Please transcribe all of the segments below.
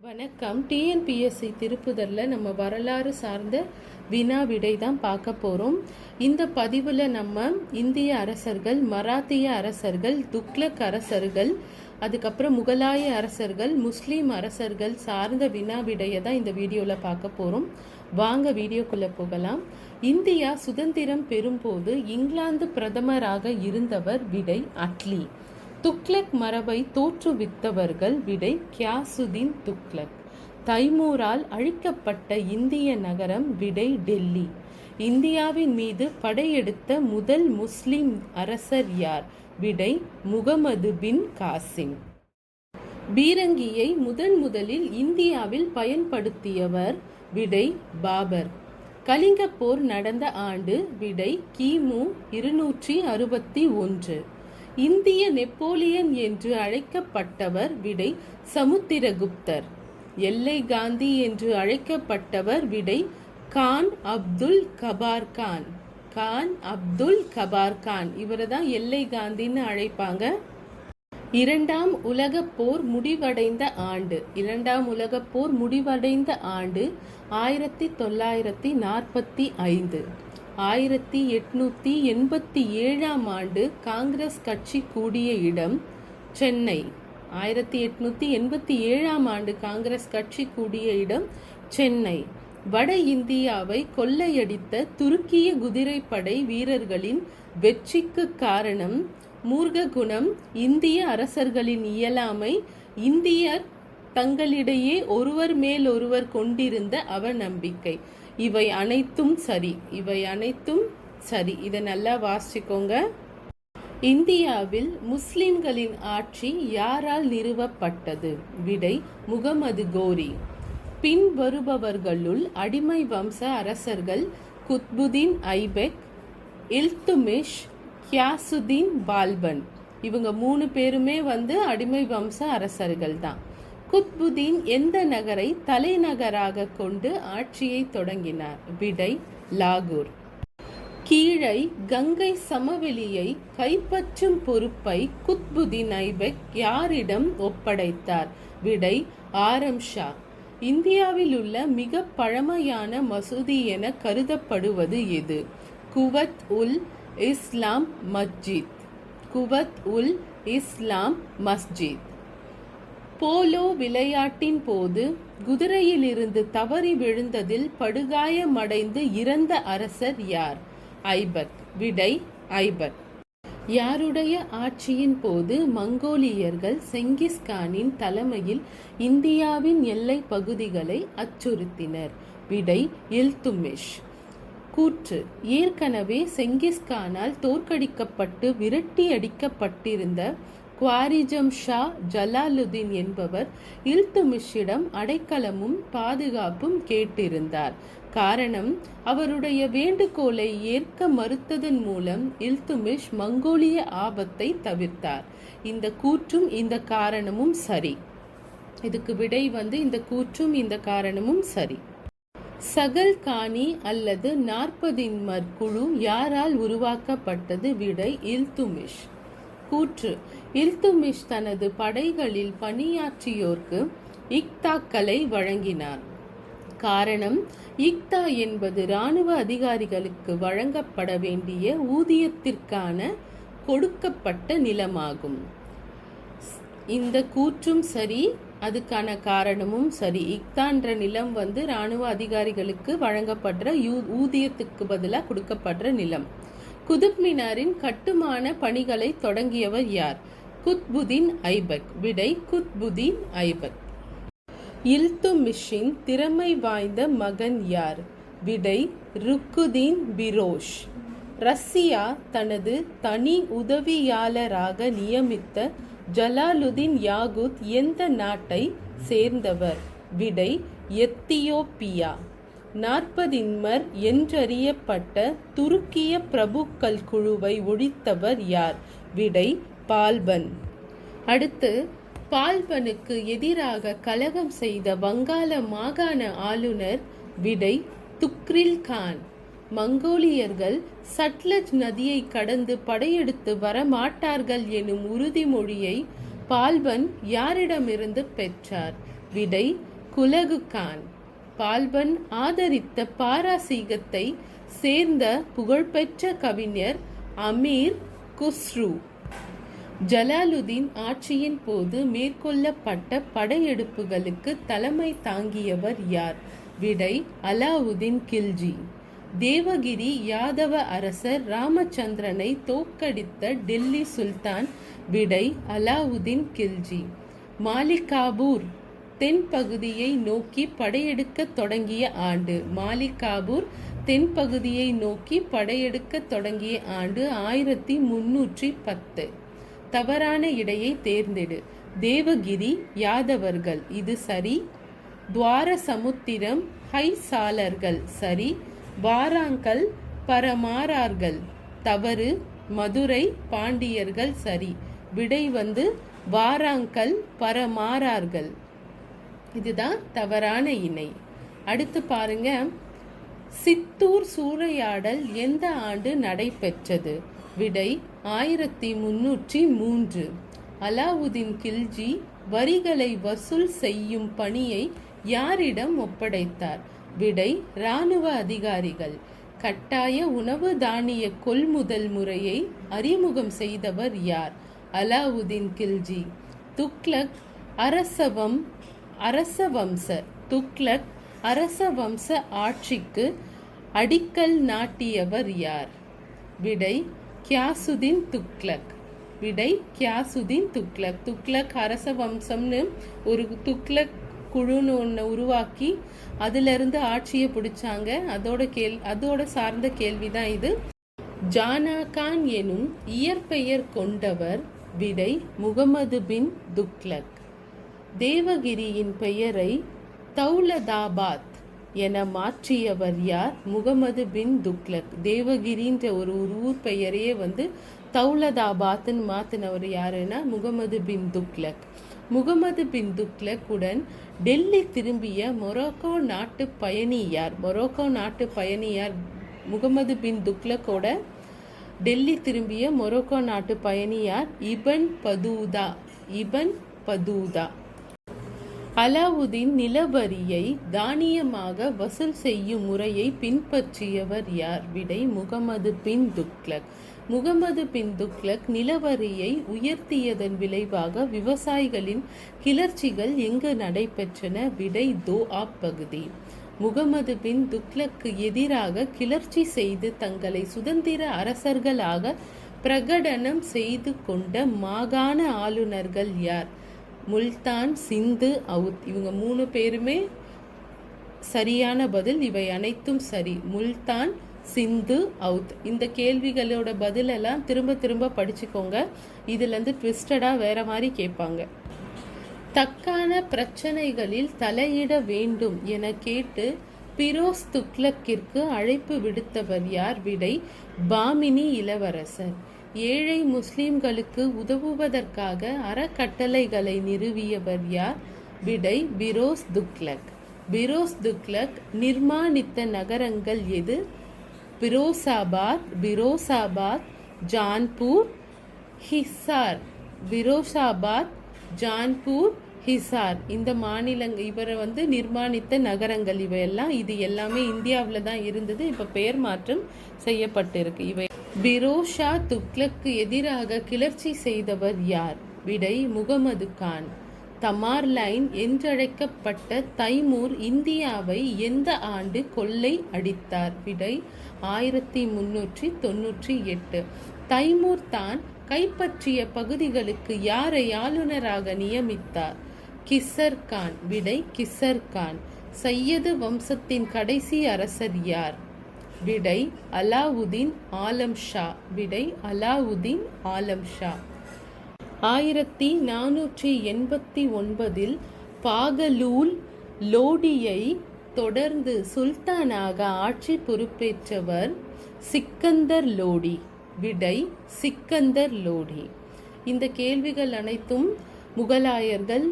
வணக்கம். டிஎன்பிஎஸ்சி திருப்புதலில் நம்ம வரலாறு சார்ந்த வினா விடை தான் பார்க்க போகிறோம் இந்த பதிவில் நம்ம இந்திய அரசர்கள் மராத்திய அரசர்கள் துக்ளக் அரசர்கள் அதுக்கப்புறம் முகலாய அரசர்கள் முஸ்லீம் அரசர்கள் சார்ந்த வினா விடையை தான் இந்த வீடியோவில் பார்க்க போகிறோம் வாங்க வீடியோக்குள்ளே போகலாம். இந்தியா சுதந்திரம் பெறும்போது இங்கிலாந்து பிரதமராக இருந்தவர் விடை அட்லி. துக்ளக் மரபை தோற்றுவித்தவர்கள் விடை கியாசுதீன் துக்ளக். தைமூரால் அழிக்கப்பட்ட இந்திய நகரம் விடை டெல்லி. இந்தியாவின் மீது படையெடுத்த முதல் முஸ்லிம் அரசர் யார்? விடை முகமது பின் காசிம். பீரங்கியை முதன் முதலில் இந்தியாவில் பயன்படுத்தியவர் விடை பாபர். கலிங்கப் போர் நடந்த ஆண்டு விடை கிமு இருநூற்றி அறுபத்தி ஒன்று. இந்திய நெப்போலியன் என்று அழைக்கப்பட்டவர் விடை சமுத்திரகுப்தர். எல்லை காந்தி என்று அழைக்கப்பட்டவர் விடை கான் அப்துல் கபார் கான். கான் அப்துல் கபார் கான். இவரை தான் எல்லை காந்தின்னு அழைப்பாங்க. இரண்டாம் உலகப் போர் முடிவடைந்த ஆண்டு. இரண்டாம் உலகப் போர் முடிவடைந்த ஆண்டு ஆயிரத்தி தொள்ளாயிரத்தி நாற்பத்தி ஐந்து. ஆயிரத்தி எட்நூத்தி எண்பத்தி ஏழாம் ஆண்டு காங்கிரஸ் கட்சி கூடிய இடம் சென்னை. ஆயிரத்தி எட்நூத்தி எண்பத்தி ஏழாம் ஆண்டு காங்கிரஸ் கட்சி கூடிய இடம் சென்னை. வட இந்தியாவை கொள்ளையடித்த துருக்கிய குதிரைப்படை வீரர்களின் வெற்றிக்கு காரணம் மூர்க குணம் இந்திய அரசர்களின் இயலாமை. இந்தியர் தங்களிடையே ஒருவர் மேல் ஒருவர் கொண்டிருந்த அவநம்பிக்கை. இவை அனைத்தும் சரி. இவை அனைத்தும் சரி. இதை நல்லா வாசிச்சுக்கோங்க இந்தியாவில் முஸ்லிம்களின் ஆட்சி யாரால் நிறுவப்பட்டது? விடை முகமது கோரி. பின்வருபவர்களுள் அடிமை வம்ச அரசர்கள் குத்புதீன் ஐபெக் இல்துமிஷ் கியாசுதீன் பால்பன். இவங்க மூணு பேருமே வந்து அடிமை வம்ச அரசர்கள் தான் குத்புதீன் எந்த நகரை தலைநகராக கொண்டு ஆட்சியை தொடங்கினார்? விடை லாகூர். கீழை கங்கை சமவெளியை கைப்பற்றும் பொறுப்பை குத்புதீன் ஐபெக் யாரிடம் ஒப்படைத்தார்? விடை ஆரம் ஷா. இந்தியாவில் உள்ள மிக பழமையான மசூதி என கருதப்படுவது எது? குவத் உல் இஸ்லாம் மஸ்ஜித் குவத் உல் இஸ்லாம் மஸ்ஜித். போலோ விளையாட்டின் போது குதிரையிலிருந்து தவறி விழுந்ததில் படுகாயமடைந்து இறந்த அரசர் யார்? ஐபக். விடை ஐபக். யாருடைய ஆட்சியின் போது மங்கோலியர்கள் செங்கிஸ்கானின் தலைமையில் இந்தியாவின் எல்லை பகுதிகளை அச்சுறுத்தினர். விடை இல்துமிஷ். கூற்று ஏற்கனவே செங்கிஸ்கானால் தோற்கடிக்கப்பட்டு விரட்டி அடிக்கப்பட்டிருந்த குவாரிஜம் ஷா ஜலாலுதீன் என்பவர் இல்துமிஷிடம் அடைக்கலமும் பாதுகாப்பும் கேட்டிருந்தார். காரணம் அவருடைய வேண்டுகோளை ஏற்க மறுத்ததன் மூலம் இல்துமிஷ் மங்கோலிய ஆபத்தை தவிர்த்தார். இந்த கூற்றும் இந்த காரணமும் சரி. இதுக்கு விடை வந்து இந்த கூற்றும் இந்த காரணமும் சரி. சகல் காணி அல்லது நாற்பதின்மர் குழு யாரால் உருவாக்கப்பட்டது விடை இல்துமிஷ். கூற்று. இல்துமிஷ் தனது படைகளில் பணியாற்றியோர்க்கு இக்தாக்களை வழங்கினார். காரணம் இக்தா என்பது இராணுவ அதிகாரிகளுக்கு வழங்கப்பட வேண்டிய ஊதியத்திற்கான கொடுக்கப்பட்ட நிலமாகும். இந்த கூற்றும் சரி அதுக்கான காரணமும் சரி. இக்தான்ற நிலம் வந்து இராணுவ அதிகாரிகளுக்கு வழங்கப்படுற யூ ஊதியத்துக்கு பதிலாக கொடுக்கப்படுற நிலம். குதுப் மினாரின் கட்டுமான பணிகளை தொடங்கியவர் யார்? குத்புதீன் ஐபக். விடை குத்புதீன் ஐபக். இல்துமிஷின் திறமை வாய்ந்த மகன் யார்? விடை ருக்குதீன் பிரோஷ். ரஷ்யா தனது தனி உதவியாளராக நியமித்த ஜலாலுதீன் யாகுத் எந்த நாட்டை சேர்ந்தவர்? விடை எத்தியோப்பியா. நாற்பதின்மர் என்றறியப்பட்ட துருக்கிய பிரபுக்கள் குழுவை ஒழித்தவர் யார்? விடை பால்பன். அடுத்து பால்பனுக்கு எதிராக கலகம் செய்த வங்காள மாகாண ஆளுநர் விடை துக்ரில் கான். மங்கோலியர்கள் சட்லஜ் நதியை கடந்து படையெடுத்து வரமாட்டார்கள் எனும் உறுதிமொழியை பால்பன் யாரிடமிருந்து பெற்றார்? விடை குலகு கான். பால்பன் ஆதரித்த பாராசீகத்தை சேர்ந்த புகழ்பெற்ற கவிஞர் அமீர் குஸ்ரு. ஜலாலுதீன் ஆட்சியின் போது மேற்கொள்ளப்பட்ட படையெடுப்புகளுக்கு தலைமை தாங்கியவர் யார்? விடை அலாவுதீன் கில்ஜி. தேவகிரி யாதவ அரசர் ராமச்சந்திரனை தோற்கடித்த டெல்லி சுல்தான். விடை அலாவுதீன் கில்ஜி. மாலிகாபூர் தென்பகுதியை நோக்கி படையெடுக்க தொடங்கிய ஆண்டு. மாலிகாபூர் தென்பகுதியை நோக்கி படையெடுக்க தொடங்கிய ஆண்டு ஆயிரத்தி முன்னூற்றி பத்து. தவறான இடையை தேர்ந்தெடு. தேவகிரி யாதவர்கள் இது சரி. துவார சமுத்திரம் ஹைசாலர்கள் சரி. வாராங்கல் பரமாறார்கள் தவறு. மதுரை பாண்டியர்கள் சரி. விடை வந்து வாராங்கல் பரமாறார்கள் இதுதான் தவறான இணை. அடுத்து பாருங்க. சித்தூர் சூறையாடல் எந்த ஆண்டு நடைபெற்றது? விடை ஆயிரத்தி முன்னூற்றி மூன்று. அலாவுதீன் கில்ஜி வரிகளை வசூல் செய்யும் பணியை யாரிடம் ஒப்படைத்தார்? விடை இராணுவ அதிகாரிகள். கட்டாய உணவு தானிய கொள்முதல் முறையை அறிமுகம் செய்தவர் யார்? அலாவுதீன் கில்ஜி. துக்ளக் அரசவம் அரச வம்ச துக்ளக் அரசவம்ச ஆட்சிக்கு அடிக்கல் நாட்டியவர் யார்? விடை கியாசுதீன் துக்ளக். விடை கியாசுதீன் துக்ளக். துக்ளக் அரச வம்சம்னு ஒரு துக்ளக் குழுன்னு ஒன்று உருவாக்கி அதிலிருந்து ஆட்சியை பிடிச்சாங்க. அதோட கேள் அதோட சார்ந்த கேள்வி தான் இது. ஜானா கான் எனும் இயற்பெயர் கொண்டவர் விடை முகமது பின் துக்ளக். தேவகிரியின் பெயரை தௌலதாபாத் என மாற்றியவர் யார்? முகமது பின் துக்லக் தேவகிரின்ற ஒரு ஊர் பெயரையே வந்து தௌலதாபாத்னு மாத்தினவர் யாருன்னா முகமது பின் துக்லக் முகமது பின் துக்லக் உடன் டெல்லி திரும்பிய மொரோக்கோ நாட்டு பயணி யார்? மொரோக்கோ நாட்டு பயணி யார்? முகமது பின் துக்லக்கோட டெல்லி திரும்பிய மொரோக்கோ நாட்டு பயணியார் Ibn Battuta. Ibn Battuta. Alauddin நிலவரியை தானியமாக வசூல் செய்யும் முறையை பின்பற்றியவர் யார்? விடை முகமது பின் துக்ளக். முகமது பின் துக்ளக் நிலவரியை உயர்த்தியதன் விளைவாக விவசாயிகளின் கிளர்ச்சிகள் எங்கு நடைபெற்றன? விடை தோ ஆப் பகுதி. முகமது பின் துக்ளக்கு எதிராக கிளர்ச்சி செய்து தங்களை சுதந்திர அரசர்களாக பிரகடனம் செய்து கொண்ட மாகாண ஆளுநர்கள் யார்? முல்தான் சிந்து அவுத். இவங்க மூணு பேருமே சரியான பதில். இவை அனைத்தும் சரி. முல்தான் சிந்து அவுத். இந்த கேள்விகளோட பதிலெல்லாம் திரும்ப திரும்ப படிச்சுக்கோங்க. இதுலேருந்து ட்விஸ்டடாக வேற மாதிரி கேட்பாங்க. தக்கான பிரச்சனைகளில் தலையிட வேண்டும் என கேட்டு பிரோஸ் துக்லக்கிற்கு அழைப்பு விடுத்தவர் யார்? விடை பாமினி இளவரசர். ஏழை முஸ்லிம்களுக்கு உதவுவதற்காக அறக்கட்டளைகளை நிறுவியவர் யார்? விடை பிரோஸ் துக்லக் பிரோஸ் துக்லக் நிர்மாணித்த நகரங்கள் எது? பிரோசாபாத் பிரோசாபாத் ஜான்பூர் ஹிசார். பிரோசாபாத் ஜான்பூர் ஹிசார். இந்த மாநிலங் இவரை வந்து நிர்மாணித்த நகரங்கள். இவையெல்லாம் இது எல்லாமே இந்தியாவில் தான் இருந்தது. இப்போ பெயர் மாற்றம் செய்யப்பட்டிருக்கு. இவை பிரோஷா துக்ளக்கு எதிராக கிளர்ச்சி செய்தவர் யார்? விடை முகமது கான். தமார்லைன் என்றழைக்கப்பட்ட தைமூர் இந்தியாவை எந்த ஆண்டு கொள்ளை அடித்தார்? விடை ஆயிரத்தி முன்னூற்றி தொன்னூற்றி எட்டு. தைமூர் தான் கைப்பற்றிய பகுதிகளுக்கு யாரை ஆளுநராக நியமித்தார்? கிசர் கான். விடை கிசர் கான். சையது வம்சத்தின் கடைசி அரசர் யார்? விடை அலாவுதீன் ஆலம் ஷா. விடை அலாவுதீன் ஆலம் ஷா. ஆயிரத்தி நானூற்றி எண்பத்தி ஒன்பதில் பாகலூல் லோடியை தொடர்ந்து சுல்தானாக ஆட்சி பொறுப்பேற்றவர் சிக்கந்தர் லோடி. விடை சிக்கந்தர் லோடி. இந்த கேள்விகள் அனைத்தும் முகலாயர்கள்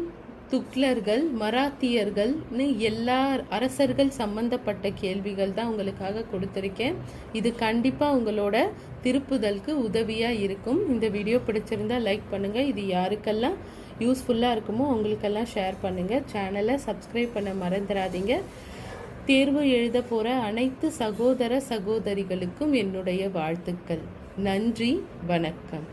துக்ளர்கள் மராத்தியர்கள்னு எல்லா அரசர்கள் சம்பந்தப்பட்ட கேள்விகள் தான் உங்களுக்காக கொடுத்துருக்கேன். இது கண்டிப்பாக உங்களோட திருப்புதலுக்கு உதவியாக இருக்கும். இந்த வீடியோ பிடிச்சிருந்தா லைக் பண்ணுங்கள் இது யாருக்கெல்லாம் யூஸ்ஃபுல்லாக இருக்குமோ அவங்களுக்கெல்லாம் ஷேர் பண்ணுங்கள் சேனலை சப்ஸ்கிரைப் பண்ண மறந்துடாதீங்க. தேர்வு எழுத போகிற அனைத்து சகோதர சகோதரிகளுக்கும் என்னுடைய வாழ்த்துக்கள். நன்றி வணக்கம்.